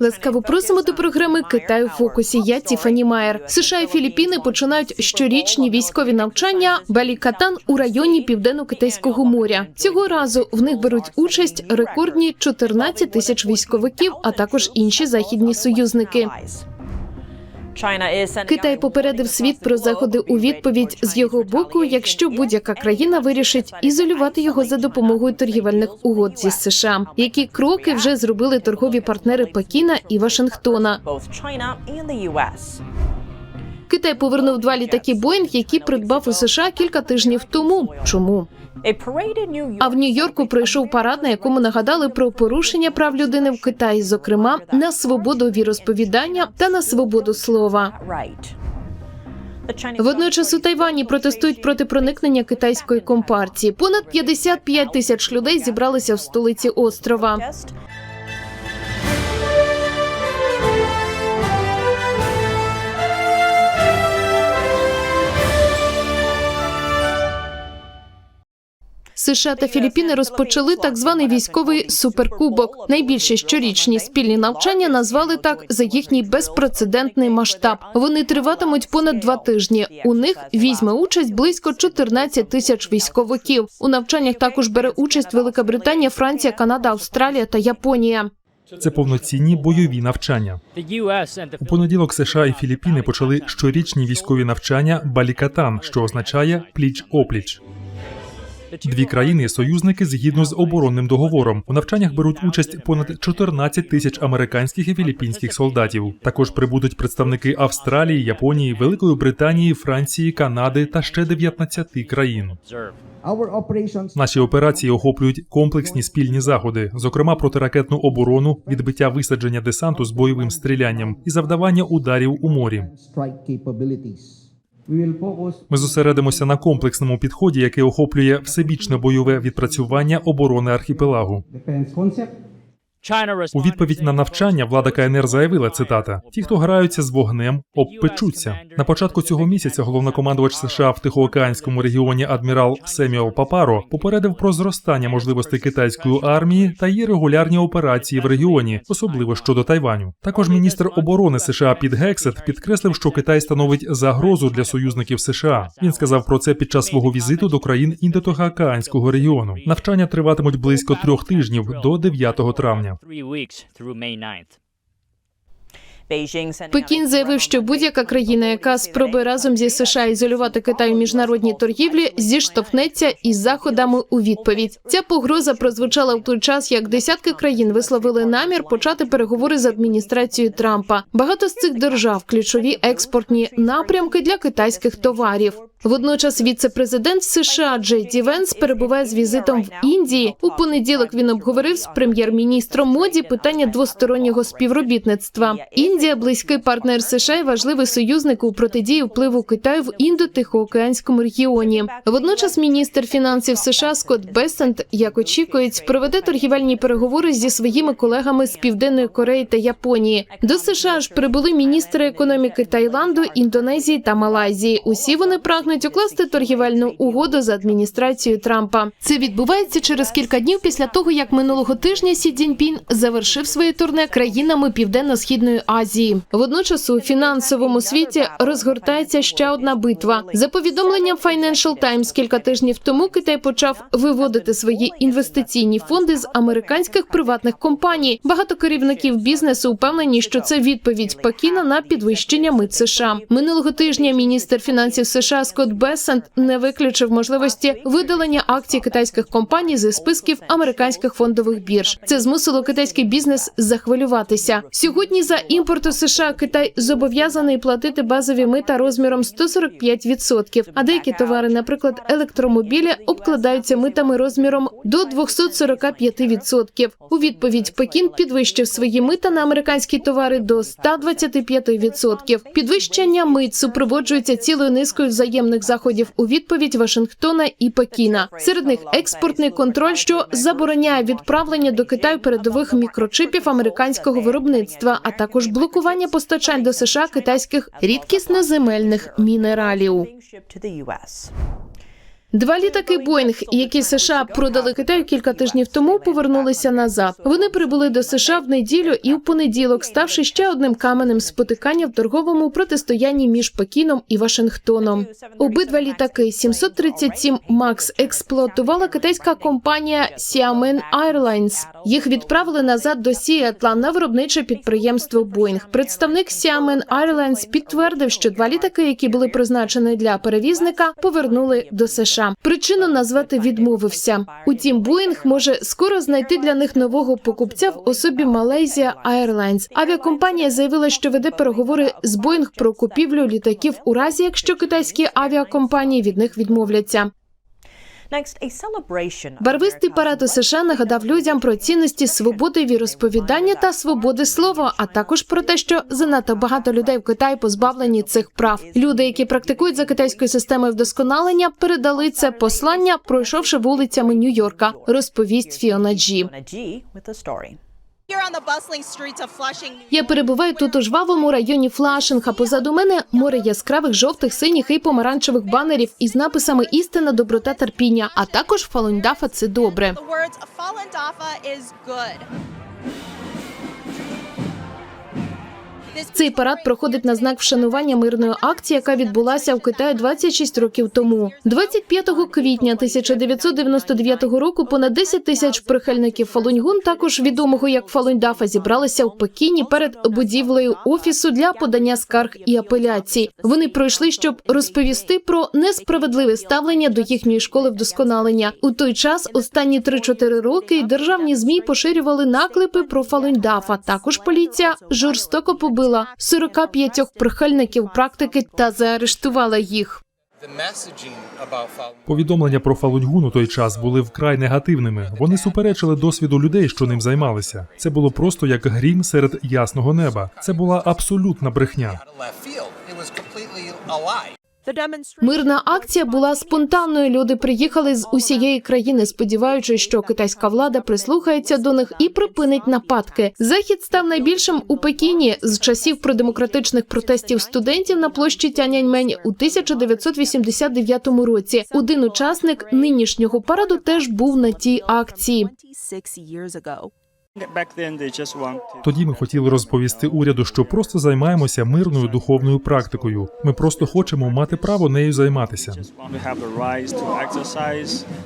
Ласкаво просимо до програми Китай у фокусі. Я Тіфані Майер. США і Філіппіни починають щорічні військові навчання Балікатан у районі Південно-Китайського моря. Цього разу в них беруть участь рекордні 14 тисяч військовиків, а також інші західні союзники. Китай попередив світ про заходи у відповідь з його боку, якщо будь-яка країна вирішить ізолювати його за допомогою торгівельних угод зі США. Які кроки вже зробили торгові партнери Пекіна і Вашингтона? Китай повернув два літаки Боїнг, які придбав у США кілька тижнів тому. Чому? А в Нью-Йорку пройшов парад, на якому нагадали про порушення прав людини в Китаї, зокрема на свободу віросповідання та на свободу слова. Водночас у Тайвані протестують проти проникнення китайської компартії. Понад 55 тисяч людей зібралися в столиці острова. США та Філіппіни розпочали так званий військовий суперкубок. Найбільші щорічні спільні навчання назвали так за їхній безпрецедентний масштаб. Вони триватимуть понад два тижні. У них візьме участь близько 14 тисяч військовиків. У навчаннях також бере участь Велика Британія, Франція, Канада, Австралія та Японія. Це повноцінні бойові навчання. У понеділок США і Філіппіни почали щорічні військові навчання Балікатан, що означає пліч опліч. Дві країни союзники згідно з оборонним договором. У навчаннях беруть участь понад 14 тисяч американських і філіппінських солдатів. Також прибудуть представники Австралії, Японії, Великої Британії, Франції, Канади та ще 19 країн. Наші операції охоплюють комплексні спільні заходи, зокрема протиракетну оборону, відбиття висадження десанту з бойовим стрілянням і завдавання ударів у морі. Ми зосередимося на комплексному підході, який охоплює всебічне бойове відпрацювання оборони архіпелагу. У відповідь на навчання влада КНР заявила цитата: ті, хто граються з вогнем, обпечуться. На початку цього місяця головнокомандувач США в Тихоокеанському регіоні адмірал Семюел Папаро попередив про зростання можливостей китайської армії та її регулярні операції в регіоні, особливо щодо Тайваню. Також міністр оборони США Піт Гексет підкреслив, що Китай становить загрозу для союзників США. Він сказав про це під час свого візиту до країн Індотихоокеанського регіону. Навчання триватимуть близько трьох тижнів до 9 травня. Three weeks through May 9th. Пекін заявив, що будь-яка країна, яка спробує разом зі США ізолювати Китай у міжнародній торгівлі, зіштовхнеться із заходами у відповідь. Ця погроза прозвучала в той час, як десятки країн висловили намір почати переговори з адміністрацією Трампа. Багато з цих держав ключові експортні напрямки для китайських товарів. Водночас віце-президент США Джей Ді Венс перебуває з візитом в Індії. У понеділок він обговорив з прем'єр-міністром моді питання двостороннього співробітництва. Індія близький партнер США і важливий союзник у протидії впливу Китаю в індо-тихоокеанському регіоні. Водночас міністр фінансів США Скотт Бесент, як очікують, проведе торгівельні переговори зі своїми колегами з Південної Кореї та Японії. До США ж прибули міністри економіки Таїланду, Індонезії та Малайзії. Усі вони прагнуть укласти торгівельну угоду з адміністрацією Трампа. Це відбувається через кілька днів після того, як минулого тижня Сі Цзіньпін завершив своє турне країнами Південно-східної Азії. Водночас у фінансовому світі розгортається ще одна битва. За повідомленням Financial Times кілька тижнів тому Китай почав виводити свої інвестиційні фонди з американських приватних компаній. Багато керівників бізнесу впевнені, що це відповідь Пекіна на підвищення мит США. Минулого тижня міністр фінансів США Скотт Бесент не виключив можливості видалення акцій китайських компаній зі списків американських фондових бірж. Це змусило китайський бізнес захвилюватися. Сьогодні за імпорту США Китай зобов'язаний платити базові мита розміром 145%, а деякі товари, наприклад, електромобілі, обкладаються митами розміром до 245%. У відповідь Пекін підвищив свої мита на американські товари до 125%. Підвищення мит супроводжується цілою низкою взаємних заходів у відповідь Вашингтона і Пекіна. Серед них експортний контроль, що забороняє відправлення до Китаю передових мікрочипів американського виробництва, а також блокування постачань до США китайських рідкісноземельних мінералів. Два літаки Боїнг, які США продали Китаю кілька тижнів тому, повернулися назад. Вони прибули до США в неділю і в понеділок, ставши ще одним каменем спотикання в торговому протистоянні між Пекіном і Вашингтоном. Обидва літаки 737 Макс експлуатувала китайська компанія Xiamen Airlines. Їх відправили назад до Сіетла на виробниче підприємство Боїнг. Представник Xiamen Airlines підтвердив, що два літаки, які були призначені для перевізника, повернули до США. Причину назвати відмовився. Утім, Боїнг може скоро знайти для них нового покупця в особі Малайзія Airlines. Авіакомпанія заявила, що веде переговори з Боїнг про купівлю літаків у разі, якщо китайські авіакомпанії від них відмовляться. Барвистий парад у США нагадав людям про цінності свободи віросповідання та свободи слова, а також про те, що занадто багато людей в Китаї позбавлені цих прав. Люди, які практикують за китайською системою вдосконалення, передали це послання, пройшовши вулицями Нью-Йорка. Розповість Фіона Джі. Я перебуваю тут у жвавому районі Флашинг, а позаду мене море яскравих жовтих, синіх і помаранчевих банерів із написами Істина, доброта, терпіння, а також Фалундафа це добре. Цей парад проходить на знак вшанування мирної акції, яка відбулася в Китаї 26 років тому. 25 квітня 1999 року понад 10 тисяч прихильників Фалуньгун, також відомого як Фалуньдафа, зібралися в Пекіні перед будівлею офісу для подання скарг і апеляцій. Вони пройшли, щоб розповісти про несправедливе ставлення до їхньої школи вдосконалення. У той час останні 3-4 роки державні змі поширювали наклепи про Фалуньдафа. Також поліція жорстоко побила 45 прихильників практики та заарештувала їх. Повідомлення про Фалуньгун у той час були вкрай негативними. Вони суперечили досвіду людей, що ним займалися. Це було просто як грім серед ясного неба. Це була абсолютна брехня. Мирна акція була спонтанною. Люди приїхали з усієї країни, сподіваючись, що китайська влада прислухається до них і припинить нападки. Захід став найбільшим у Пекіні з часів продемократичних протестів студентів на площі Тяньаньмень у 1989 році. Один учасник нинішнього параду теж був на тій акції. 26 years ago. Back then, they just wanted Тоді ми хотіли розповісти уряду, що просто займаємося мирною духовною практикою. Ми просто хочемо мати право нею займатися.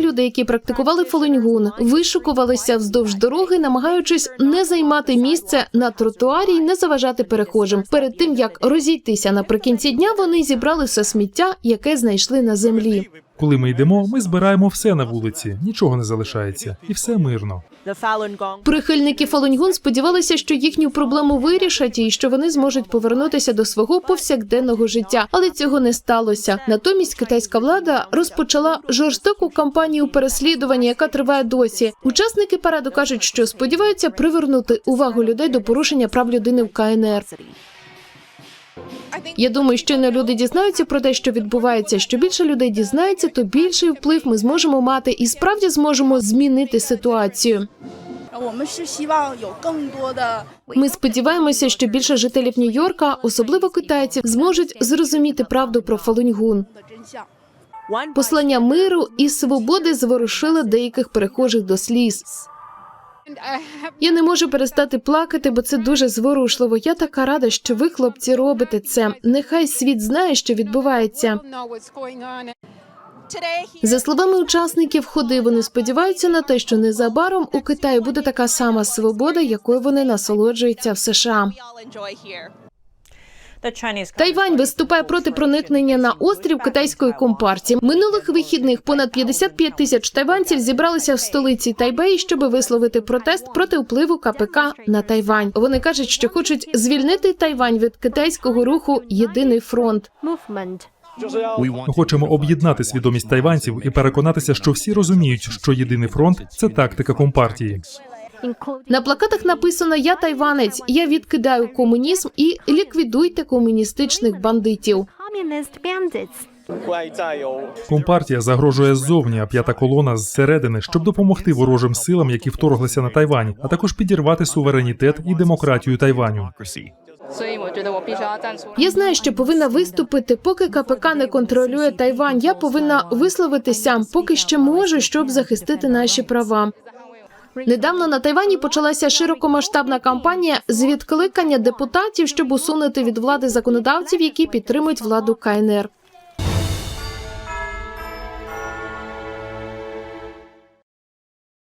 Люди, які практикували фалуньгун, вишукувалися вздовж дороги, намагаючись не займати місце на тротуарі і не заважати перехожим. Перед тим як розійтися наприкінці дня, вони зібрали все сміття, яке знайшли на землі. Коли ми йдемо, ми збираємо все на вулиці, нічого не залишається, і все мирно. Прихильники Фалуньгун сподівалися, що їхню проблему вирішать і що вони зможуть повернутися до свого повсякденного життя, але цього не сталося. Натомість китайська влада розпочала жорстоку кампанію переслідування, яка триває досі. Учасники параду кажуть, що сподіваються привернути увагу людей до порушення прав людини в КНР. Я думаю, що не люди дізнаються про те, що відбувається. Що більше людей дізнається, то більший вплив ми зможемо мати і справді зможемо змінити ситуацію. Ми сподіваємося, що більше жителів Нью-Йорка, особливо китайців, зможуть зрозуміти правду про Фалуньгун. Послання миру і свободи зворушили деяких перехожих до сліз. Я не можу перестати плакати, бо це дуже зворушливо. Я така рада, що ви, хлопці, робите це. Нехай світ знає, що відбувається. За словами учасників ходи, вони сподіваються на те, що незабаром у Китаї буде така сама свобода, якою вони насолоджуються в США. Тайвань виступає проти проникнення на острів китайської компартії. Минулих вихідних понад 55 тисяч тайванців зібралися в столиці Тайбеї, щоб висловити протест проти впливу КПК на Тайвань. Вони кажуть, що хочуть звільнити Тайвань від китайського руху Єдиний фронт. Ми хочемо об'єднати свідомість тайванців і переконатися, що всі розуміють, що єдиний фронт це тактика компартії. На плакатах написано Я тайванець, я відкидаю комунізм і ліквідуйте комуністичних бандитів. Компартія загрожує ззовні, а п'ята колона зсередини, щоб допомогти ворожим силам, які вторглися на Тайвань, а також підірвати суверенітет і демократію Тайваню. Я знаю, що повинна виступити, поки КПК не контролює Тайвань. Я повинна висловитися, поки ще можу, щоб захистити наші права. Недавно на Тайвані почалася широкомасштабна кампанія з відкликання депутатів, щоб усунути від влади законодавців, які підтримують владу КНР.